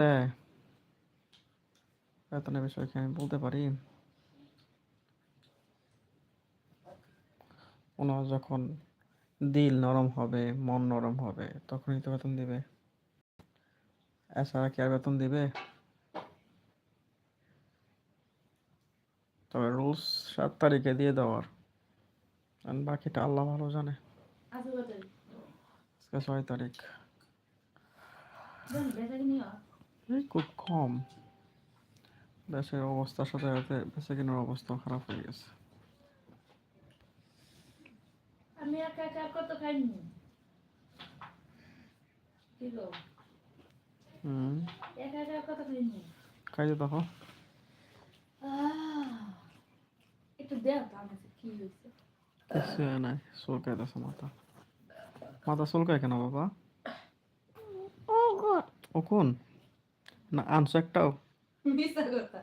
হ্যাঁ। বেতনের বিষয়ে কি আমি বলতে পারি? ওনার যখন দিল নরম হবে মন নরম হবে তখনই তো বেতন দিবে। এছাড়া কি আর বেতন দিবে? তবে রুলস সাত তারিখে দিয়ে দেওয়ার। আর বাকিটা আল্লাহ ভালো জানে। আজকে? আজকে ছয় তারিখ। হয়? এই খুব কম। দেশের অবস্থার সাথে সাথে বেঁচে কেনার অবস্থা খারাপ হয়ে গেছে। আমি একা একা আর কত খাইনি? কি গো হুম। একা একা কত খাইনি? খাইতে দেখো। একটু দেও তো আমার কি হয়েছে? কিছু নাই মাথা। মাথা কেন বাবা? ও কোন? না মিশা কথা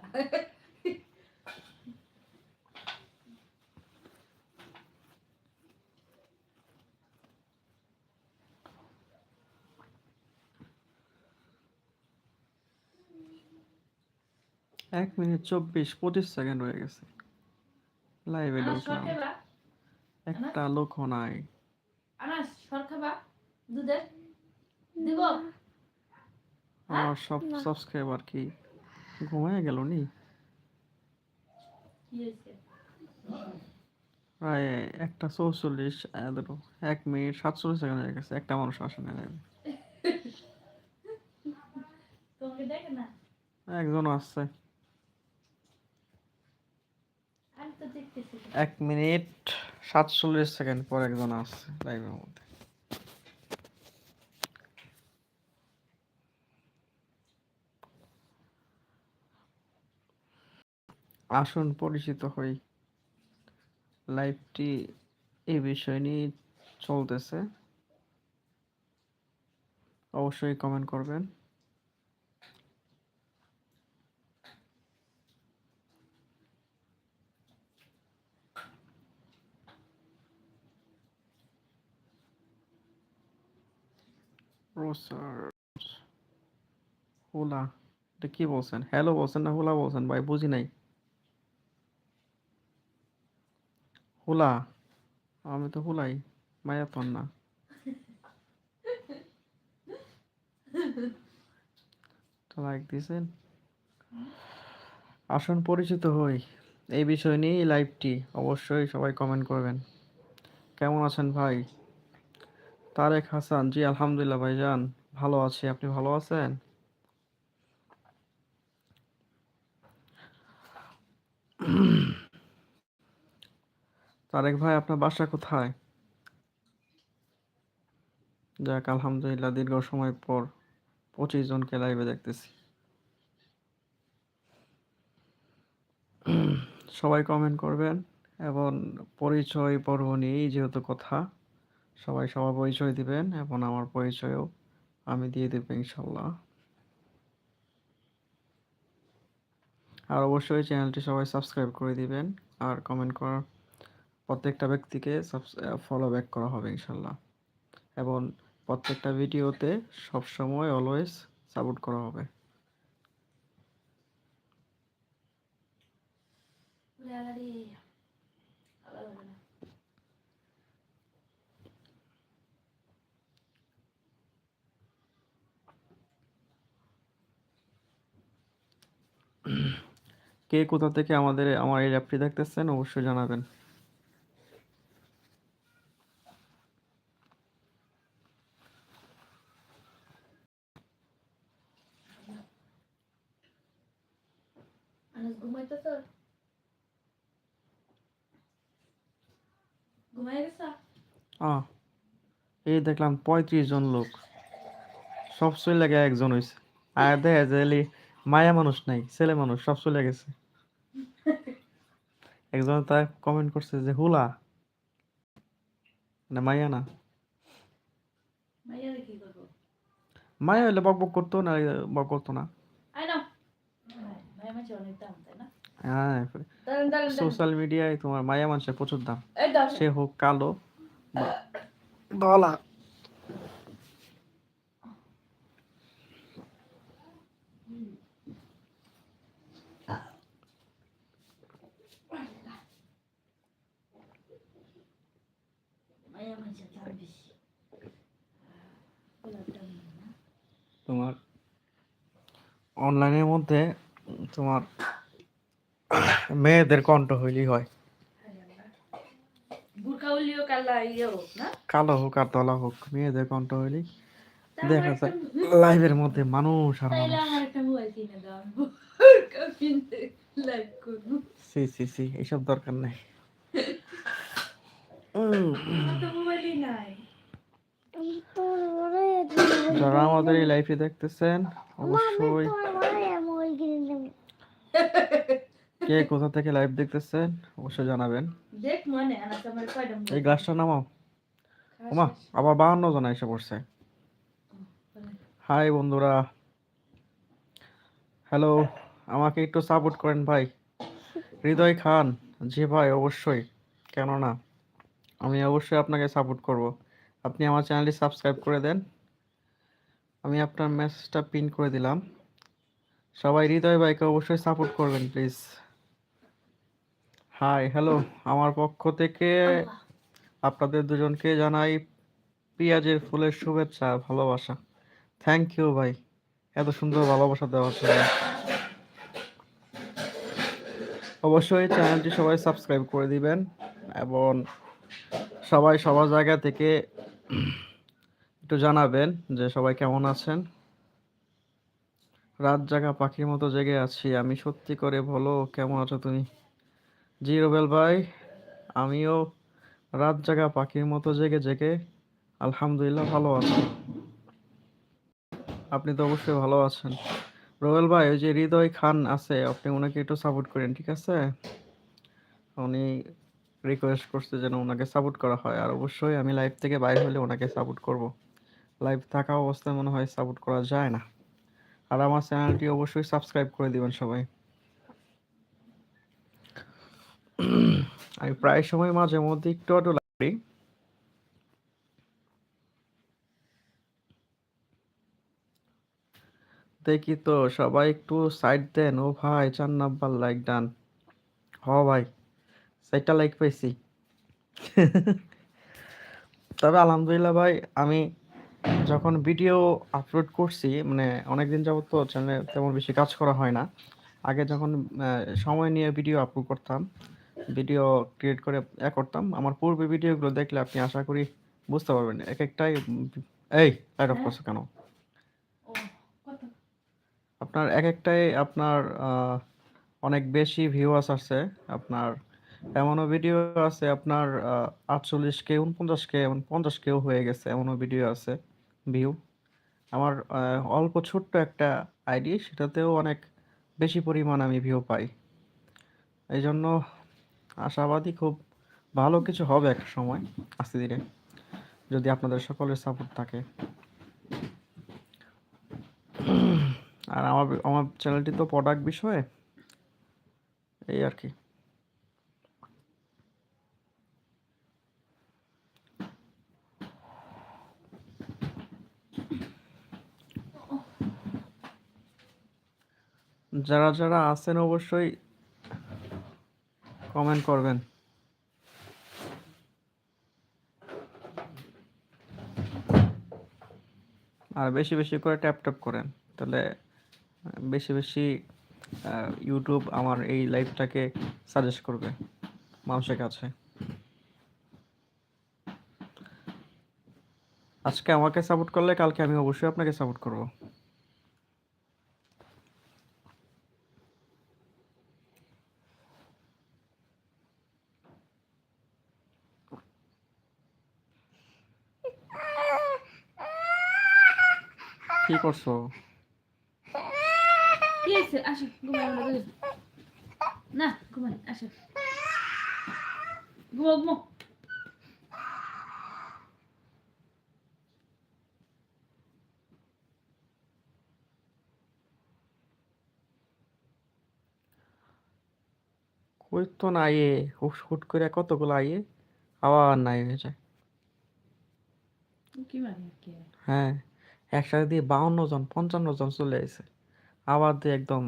এক মিনিট চব্বিশ পঁচিশ সেকেন্ড হয়ে গেছে। লাইভে ঢুকলাম একটা লোক নাই। আনাস দুধের। দিব? আমার সব সাবস্ক্রাইবার কি ঘুমায় গেল নি? প্রায় একটা চৌচল্লিশ ধরো এক মিনিট সাতচল্লিশ সেকেন্ড হয়ে গেছে একটা মানুষ আসে না? একজন আসছে। এক মিনিট সাতচল্লিশ সেকেন্ড পর একজন আসছে লাইভের মধ্যে। আসুন পরিচিত হই। লাইভটি এ বিষয় নিয়ে চলতেছে। অবশ্যই কমেন্ট করবেন। হুলা এটা কি বলছেন? হ্যালো বলছেন না হোলা বলছেন? ভাই, বুঝি নাই। হুলা? আমি তো হুলাই মায়া তো না লাইক দিয়েছেন আসুন পরিচিত হই। এই বিষয় নিয়ে লাইভটি অবশ্যই সবাই কমেন্ট করবেন। কেমন আছেন ভাই? তারেক হাসান, জি আলহামদুলিল্লাহ ভাইজান, ভালো আছি। আপনি ভালো আছেন? তারেক ভাই, আপনার বাসা কোথায়? যাক, আলহামদুলিল্লাহ, দীর্ঘ সময় পর পঁচিশ জনকে লাইভে দেখতেছি। সবাই কমেন্ট করবেন এবং পরিচয় পর্ব নিয়েই যেহেতু কথা, সবাই সবার পরিচয় দিবেন এবং আমার পরিচয়ও আমি দিয়ে দেবো ইনশাল্লাহ। আর অবশ্যই চ্যানেলটি সবাই সাবস্ক্রাইব করে দিবেন আর কমেন্ট করার প্রত্যেকটা ব্যক্তিকে ফলো ব্যাক করা হবে, ইনশাল্লাহ এবং প্রত্যেকটা ভিডিওতে সবসময় অলওয়েজ সাপোর্ট করা হবে। কে কোথা থেকে আমাদের, আমার এই অ্যাপটি দেখতেছেন, অবশ্যই জানাবেন আনাস ঘুমাইতেছ ঘুমাই গেছ আহ এই দেখলাম পঁয়ত্রিশ জন লোক। সব চলে লাগে একজন হয়েছে আর দেখা যায় এলি মায়া মানুষ নাই ছেলে মানুষ সব চলে গেছে। একজন তা কমেন্ট করছে যে হুলা মানে মায়া না? মায়া হলে বক বক করতো না বক করতো না। তাই না? হ্যাঁ। সোশ্যাল মিডিয়ায় তোমার মায়া মানুষের প্রচুর দাম। সে হোক কালো ধলা মায়া মানুষের দাম বেশি পোলার দাম না তোমার অনলাইনের মধ্যে তোমার মেয়েদের কণ্ঠ হইলেই হয়। ইয়ে হোক না? কালো হোক আর তলা হোক মেয়েদের কণ্ঠ হইলেই দেখা যায় লাইভের মধ্যে মানুষ আর সি সি সি এইসব দরকার নেই। মোবাইলই নাই। যারা আমাদের এই লাইফে দেখতেছেন অবশ্যই। কে কোথা থেকে লাইভ দেখতেছেন অবশ্যই জানাবেন। দেখ মনে আনা তোমার কয়টা এই গ্লাসটা নামাও। ওমা আবার বাহান্ন জন এসে পড়ছে। হাই বন্ধুরা। হ্যালো আমাকে একটু সাপোর্ট করেন ভাই। হৃদয় খান। জি ভাই অবশ্যই। কেন না আমি অবশ্যই আপনাকে সাপোর্ট করব। আপনি আমার চ্যানেলটি সাবস্ক্রাইব করে দেন। আমি আপনার মেসেজটা পিন করে দিলাম। সবাই হৃদয় ভাইকে অবশ্যই সাপোর্ট করবেন প্লিজ হাই হ্যালো আমার পক্ষ থেকে আপনাদের দুজনকে জানাই পেঁয়াজের ফুলের শুভেচ্ছা, ভালোবাসা। থ্যাংক ইউ ভাই। এত সুন্দর ভালোবাসা দেওয়ার জন্য। অবশ্যই চ্যানেলটি সবাই সাবস্ক্রাইব করে দিবেন এবং সবাই সবার জায়গা থেকে একটু জানাবেন যে সবাই কেমন আছেন? রাত জাগা পাখির মতো জেগে আছি। আমি সত্যি করে বলো, কেমন আছো তুমি? জি রুবেল ভাই, আমিও রাত জাগা পাখির মতো জেগে জেগে আলহামদুলিল্লাহ ভালো আছি। আপনি তো অবশ্যই ভালো আছেন। রোয়েল ভাই, ওই যে হৃদয় খান আছে, আপনি ওনাকে একটু সাপোর্ট করেন, ঠিক আছে? উনি রিকোয়েস্ট করছে যেন ওনাকে সাপোর্ট করা হয়, আর অবশ্যই আমি লাইভ থেকে বাইরে হলে ওনাকে সাপোর্ট করব। লাইভ থাকা অবস্থায় মনে হয় সাপোর্ট করা যায় না। আর আমার চ্যানেলটি অবশ্যই সাবস্ক্রাইব করে দিবেন সবাই। আমি প্রায় সময় মাঝে মধ্যে একটু লাইভ করি। দেখি তো, সবাই একটু সাইড দেন। ও ভাই, চার নাম্বার লাইক ডান হ ভাই সাইডটা লাইক পাইছি। তবে আলহামদুলিল্লাহ ভাই, আমি যখন ভিডিও আপলোড করছি মানে অনেকদিন যাবত তো চ্যানেলে তেমন বেশি কাজ করা হয় না। আগে যখন সময় নিয়ে ভিডিও আপলোড করতাম ভিডিও ক্রিয়েট করে এ করতাম, আমার পূর্বে ভিডিওগুলো দেখলে আপনি আশা করি বুঝতে পারবেন। এক একটাই, এই লাইট অফ করছ কেন? আপনার এক একটাই আপনার অনেক বেশি ভিউয়ার্স আছে আপনার এমনও ভিডিও আছে, আপনার আটচল্লিশ কে উনপঞ্চাশ কে, এমন পঞ্চাশ কেও হয়ে গেছে, এমনও ভিডিও আছে। ভিউ আমার অল্প ছোট্ট একটা আইডি, সেটাতেও অনেক বেশি পরিমাণ আমি ভিউ পাই। এই জন্য আশাবাদী খুব ভালো কিছু হবে একটা সময় আস্তে ধীরে যদি আপনাদের সকলের সাপোর্ট থাকে। আর আমার আমার চ্যানেলটি তো প্রোডাক্ট বিষয়ে, এই আর কি। যারা যারা আছেন অবশ্যই কমেন্ট করবেন। আর বেশি বেশি করে ট্যাপ ট্যাপ করেন। তাহলে বেশি বেশি ইউটিউব আমার এই লাইভটাকে সাজেস্ট করবে মানুষের কাছে। আজকে আমাকে সাপোর্ট করলে কালকে আমি অবশ্যই আপনাকে সাপোর্ট করব। কি করছ। না ঘুমাই আসো। ঘুমো ঘুমো কই তো নাই এ? হুট করে কতগুলো আইয়ে আবার নাই হয়ে যায়। মানে হ্যাঁ। একসাথে দিয়ে বাউন্ন জন পঞ্চান্ন জন চলে আসে আবার দিয়ে একদম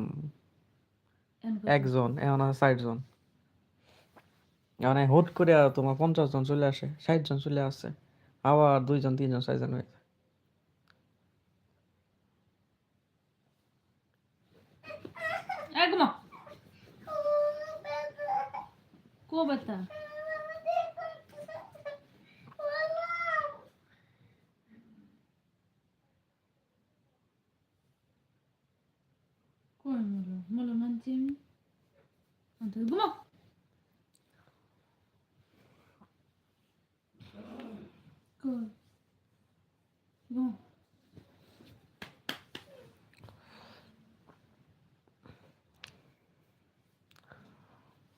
একজন এখন আছে ষাট জন। মানে হুট করে আর তোমার পঞ্চাশ জন চলে আসে ষাট জন চলে আসে। আবার দুইজন তিনজন চারজন হয়ে যায়। এই ঘুমা। কো বেটা কই মলো মলো নানছি আমি আচ্ছা ঘুমা কই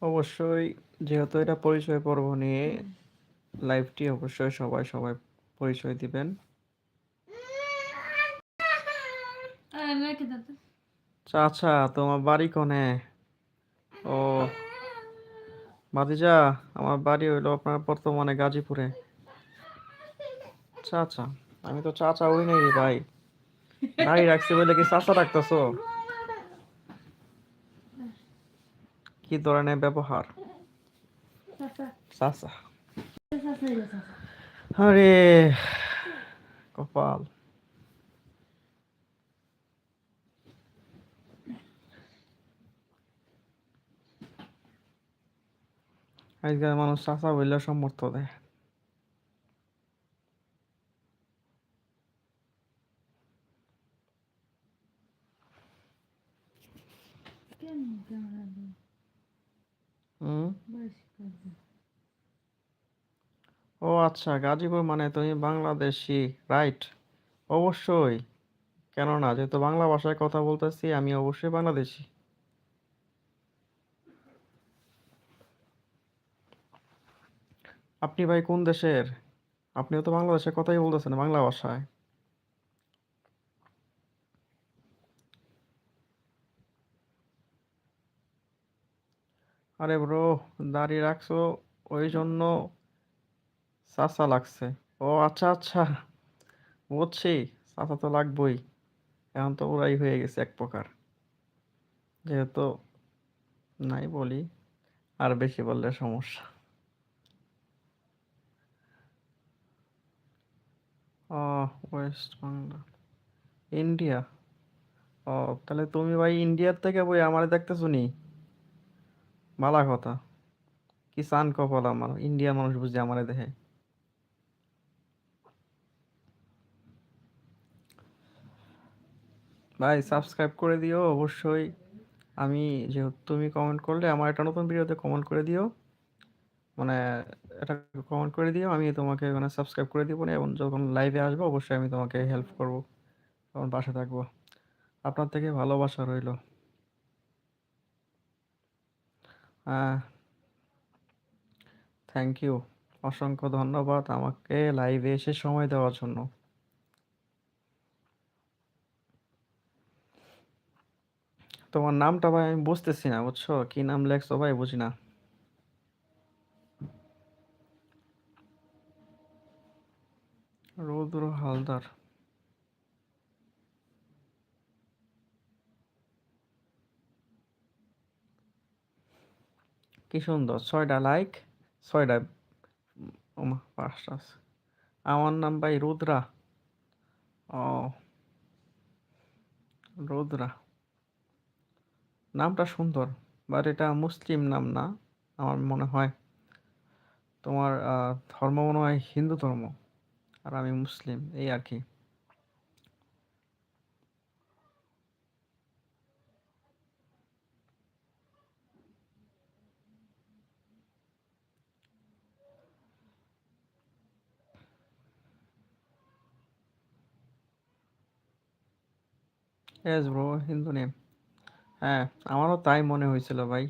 অবশ্যই যেহেতু এটা পরিচয় পর্ব নিয়ে লাইভটি অবশ্যই সবাই সবাই পরিচয় দিবেন। আচ্ছা তোমার বাড়ি কোনে? ভাতিজা আমার বাড়ি হইল আপনার বর্তমানে গাজীপুরে। চাচা, আমি তো চাচা হই নাই ভাই। দাঁড়িয়ে রাখছি বলে কি চাচা রাখতেছো? কি ধরনের ব্যবহার? চাচা। আরে, কপাল। আজকাল মানুষ চাচা বললে সমর্থ দেয়। ও আচ্ছা গাজীপুর মানে তুমি বাংলাদেশি রাইট অবশ্যই। কেননা যেহেতু বাংলা ভাষায় কথা বলতেছি আমি অবশ্যই বাংলাদেশি। আপনি ভাই কোন দেশের? আপনিও তো বাংলাদেশের কথাই বলতেছেন, বাংলা ভাষায়। আরে ব্রো দাঁড়িয়ে রাখছো, ওই জন্য চাচা লাগছে। ও আচ্ছা আচ্ছা বুঝছি, চাচা তো লাগবই। এখন তো ওরাই হয়ে গেছে এক প্রকার। যেহেতু নাই বলি, আর বেশি বললে সমস্যা। ও ওয়েস্ট বাংলা ইন্ডিয়া ও, তাহলে তুমি ভাই ইন্ডিয়ার থেকে বই আমার দেখতে শুনি ভালা কথা। কি চান কপাল আমার? ইন্ডিয়ার মানুষ বুঝি আমারে দেখে। ভাই সাবস্ক্রাইব করে দিও অবশ্যই। আমি যেহেতু তুমি কমেন্ট করলে, আমার একটা নতুন ভিডিওতে কমেন্ট করে দিও। মানে এটা কমেন্ট করে দিও, আমি তোমাকে মানে সাবস্ক্রাইব করে দিব এবং যখন লাইভে আসব অবশ্যই আমি তোমাকে হেল্প করব, তখন পাশে থাকব। আপনার থেকে ভালোবাসা রইল। থ্যাংক ইউ অসংখ্য ধন্যবাদ আমাকে লাইভে এসে সময় দেওয়ার জন্য। তোমার নামটা ভাই আমি বুঝতেছি না, বুঝছ? কি নাম লেখছো ভাই বুঝি না। রৌদ্র হালদার। কি সুন্দর ছয়টা লাইক ছয়টা পাঁচটা। আমার নাম ভাই রুদ্রা। ও, রুদ্রা। নামটা সুন্দর বাট এটা মুসলিম নাম না, আমার মনে হয়। তোমার ধর্ম মনে হয় হিন্দু ধর্ম। আর আমি মুসলিম এই আর কি। হিন্দু নেম হ্যাঁ আমারও তাই মনে হয়েছিল ভাই।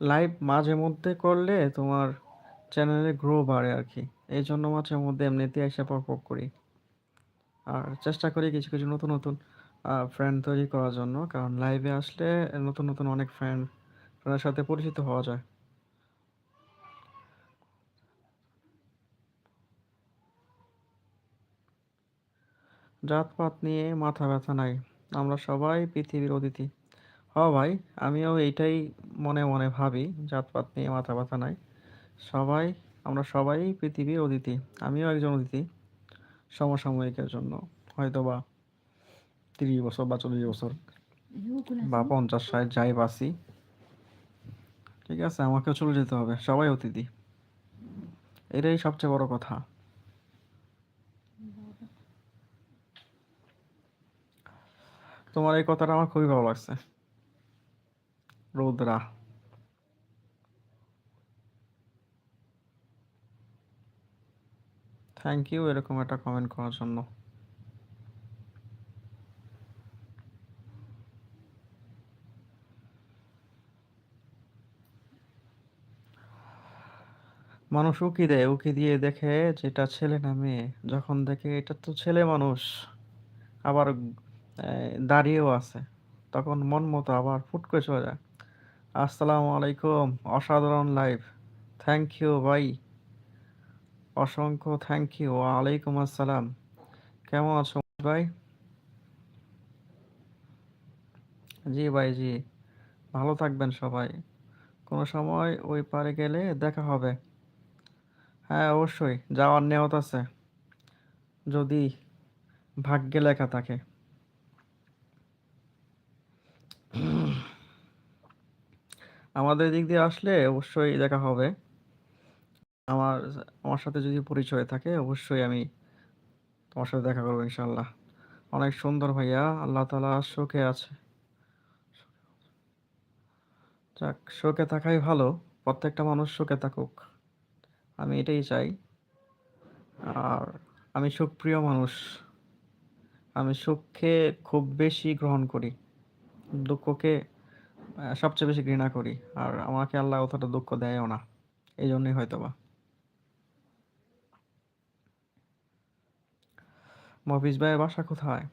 লাইভ মাঝে মধ্যে করলে তোমার চ্যানেলে গ্রো বাড়ে আর কি এই জন্য মাঝে মধ্যে এমনিতে এসে পর পর করি। আর চেষ্টা করি কিছু কিছু নতুন নতুন ফ্রেন্ড তৈরি করার জন্য। কারণ লাইভে আসলে নতুন নতুন অনেক ফ্রেন্ড ফ্রেন্ডের সাথে পরিচিত হওয়া যায়। জাতপাত নিয়ে মাথা ব্যথা নাই। আমরা সবাই পৃথিবীর অতিথি। হ ভাই আমিও এইটাই মনে মনে ভাবি জাতপাত নিয়ে মাথা ব্যথা নাই। সবাই আমরা সবাই পৃথিবীর অতিথি আমিও একজন অতিথি সমসাময়িকের জন্য। হয়তো বা তিরিশ বছর বা চল্লিশ বছর বা পঞ্চাশ ষাট যাই বাসি ঠিক আছে আমাকেও চলে যেতে হবে সবাই অতিথি। এটাই সবচেয়ে বড় কথা। তোমার এই কথাটা আমার খুবই ভালো লাগছে। রৌদ্রা থ্যাংক ইউ এরকম একটা কমেন্ট করার জন্য। মানুষ উকি দেয়, উকি দিয়ে দেখে যেটা ছেলে না মেয়ে। যখন দেখে এটা তো ছেলে মানুষ, আবার দাঁড়িয়েও আছে। তখন মন মতো আবার ফুট করে চলে যায়। আসসালামু আলাইকুম। অসাধারণ লাইভ থ্যাংক ইউ ভাই। অসংখ্য থ্যাংক ইউ ওয়ালাইকুম আসসালাম। কেমন আছো ভাই? জি ভাই, জি। ভালো থাকবেন সবাই। কোনো সময় ওই পারে গেলে দেখা হবে। হ্যাঁ অবশ্যই। যাওয়ার নিয়ত আছে। যদি ভাগ্যে লেখা থাকে। আমাদের দিক দিয়ে আসলে অবশ্যই দেখা হবে। আমার আমার সাথে যদি পরিচয় থাকে, অবশ্যই আমি তোমার সাথে দেখা করব ইনশাল্লাহ অনেক সুন্দর ভাইয়া, আল্লাহ তালা শোকে আছে। যাক, শোকে থাকাই ভালো, প্রত্যেকটা মানুষ শোকে থাকুক। আমি এটাই চাই। আর আমি সুখপ্রিয় মানুষ। আমি সুখকে খুব বেশি গ্রহণ করি। দুঃখকে সবচেয়ে বেশি ঘৃণা করি। আর আমাকে আল্লাহ অতটা দুঃখ দেয়ও না। এই জন্যই হয়তোবা। মফিজ ভাইয়ের বাসা কোথায়?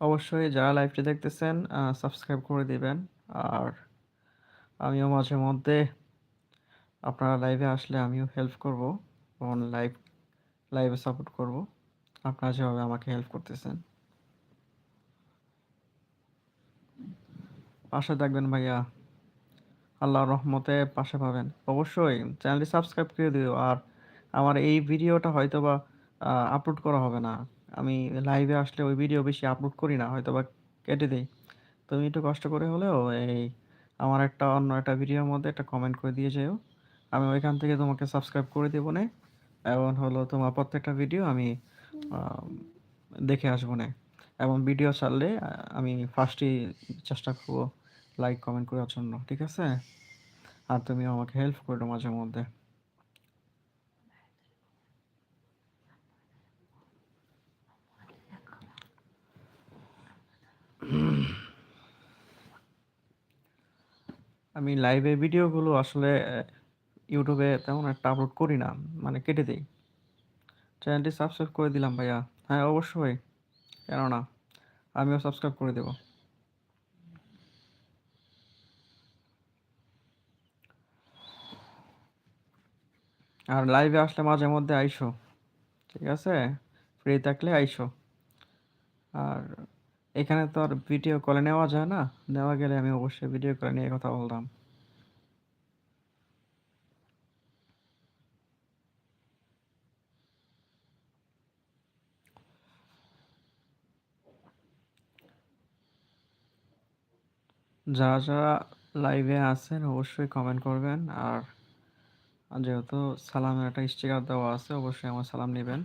অবশ্যই যারা লাইভটি দেখতেছেন সাবস্ক্রাইব করে দিবেন। আর আমিও মাঝে মধ্যে আপনারা লাইভে আসলে আমিও হেল্প করব। এবং লাইভ লাইভে সাপোর্ট করব। আপনারা যেভাবে আমাকে হেল্প করতেছেন। পাশে থাকবেন ভাইয়া। আল্লাহর রহমতে পাশে পাবেন। অবশ্যই চ্যানেলটি সাবস্ক্রাইব করে দিও। আর আমার এই ভিডিওটা হয়তো বা আপলোড করা হবে না। আমি লাইভে আসলে ওই ভিডিও বেশি আপলোড করি না হয়তো বা কেটে দিই। তুমি একটু কষ্ট করে হলেও এই আমার একটা অন্য একটা ভিডিওর মধ্যে একটা কমেন্ট করে দিয়ে যেও। আমি ওইখান থেকে তোমাকে সাবস্ক্রাইব করে দেবো না। এবং হলো তোমার প্রত্যেকটা ভিডিও আমি দেখে আসব না। এবং ভিডিও ছাড়লে আমি ফার্স্টই চেষ্টা করব লাইক কমেন্ট করার জন্য, ঠিক আছে? আর তুমি আমাকে হেল্প করো মাঝে মধ্যে। আমি লাইভে ভিডিওগুলো আসলে ইউটিউবে তেমন একটা আপলোড করি না মানে কেটে দিই। চ্যানেলটি সাবস্ক্রাইব করে দিলাম ভাইয়া। হ্যাঁ অবশ্যই। কেন না আমিও সাবস্ক্রাইব করে দেব। আর লাইভে আসলে মাঝে মধ্যে আইসো, ঠিক আছে? ফ্রি থাকলে আইসো। আর এখানে তো আর ভিডিও কলে নেওয়া যায় না। নেওয়া গেলে আমি অবশ্যই ভিডিও কলে নিয়ে কথা বলতাম। যারা যারা লাইভে আছেন অবশ্যই কমেন্ট করবেন। আর যেহেতু সালামের একটা স্টিকার দেওয়া আছে, অবশ্যই আমার সালাম নেবেন।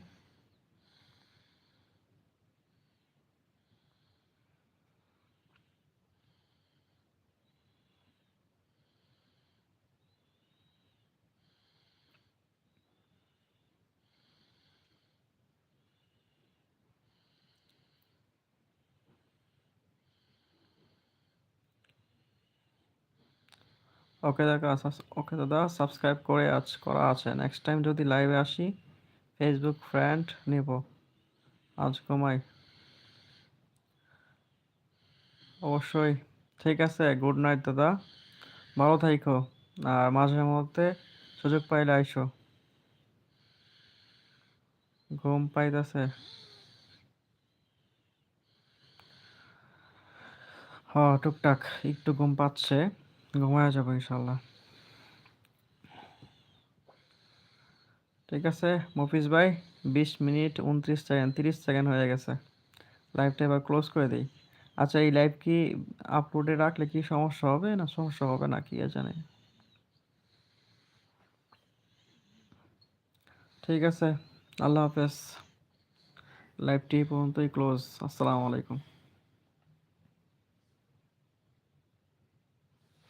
ওকে দাদা ওকে দাদা সাবস্ক্রাইব করে আজ করা আছে। নেক্সট টাইম যদি লাইভে আসি ফেসবুক ফ্রেন্ড নেব। আজ কমাই অবশ্যই। ঠিক আছে গুড নাইট দাদা। ভালো থাইকো। আর মাঝে মধ্যে সুযোগ পাইলে আইসো। ঘুম পাইতেছে। হ, টুকটাক, একটু ঘুম পাচ্ছে। ঘুমায় যাব ইনশাল্লাহ ঠিক আছে, মফিজ ভাই, বিশ মিনিট উনত্রিশ সেকেন্ড, তিরিশ সেকেন্ড হয়ে গেছে। লাইভটা এবার ক্লোজ করে দিই। আচ্ছা এই লাইভ কি আপলোডে রাখলে কি সমস্যা হবে না সমস্যা হবে না, কি জানে। ঠিক আছে, আল্লাহ হাফেজ। লাইভটি পর্যন্তই ক্লোজ আসসালামু আলাইকুম।